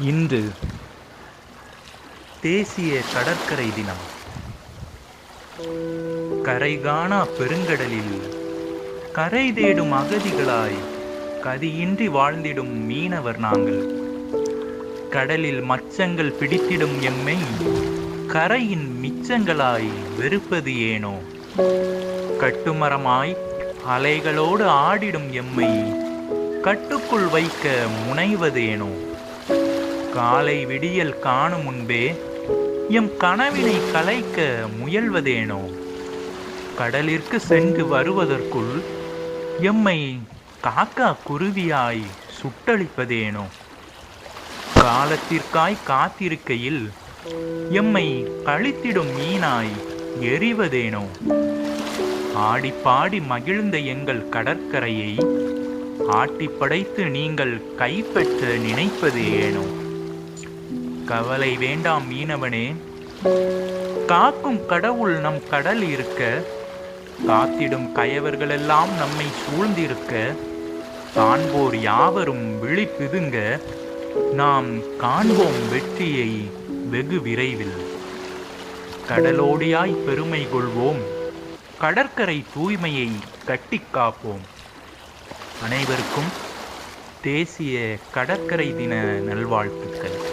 இன்று தேசிய கடற்கரை தினம். கரைகாணா பெருங்கடலில் கரை தேடும் அகதிகளாய் கதியின்றி வாழ்ந்திடும் மீனவர் நாங்கள். கடலில் மச்சங்கள் பிடித்திடும் எம்மை கரையின் மிச்சங்களாய் வெறுப்பது ஏனோ? கட்டுமரமாய் அலைகளோடு ஆடிடும் எம்மை கட்டுக்குள் வைக்க முனைவதேனோ? காலை விடியல் காணும் முன்பே எம் கனவினை கலைக்க முயல்வதேனோ? கடலிற்கு சென்று வருவதற்குள் எம்மை காக்கா குருவியாய் சுட்டளிப்பதேனோ? காலத்திற்காய் காத்திருக்கையில் எம்மை கழித்திடும் மீனாய் எறிவதேனோ ஆடிப்பாடி மகிழ்ந்த எங்கள் கடற்கரையை ஆட்டி படைத்து நீங்கள் கைப்பற்ற நினைப்பது ஏனோ கவலை வேண்டாம் மீனவனே. காக்கும் கடவுள் நம் கடல் இருக்க காத்திடும் கயவர்களெல்லாம் நம்மை சூழ்ந்திருக்க காண்போர் யாவரும் விழி பிதுங்க நாம் காண்போம் வெற்றியை வெகு விரைவில். கடலோடியாய் பெருமை கொள்வோம் கடற்கரை தூய்மையை கட்டிக் காப்போம். அனைவருக்கும் தேசிய கடற்கரை தின நல்வாழ்த்துக்கள்.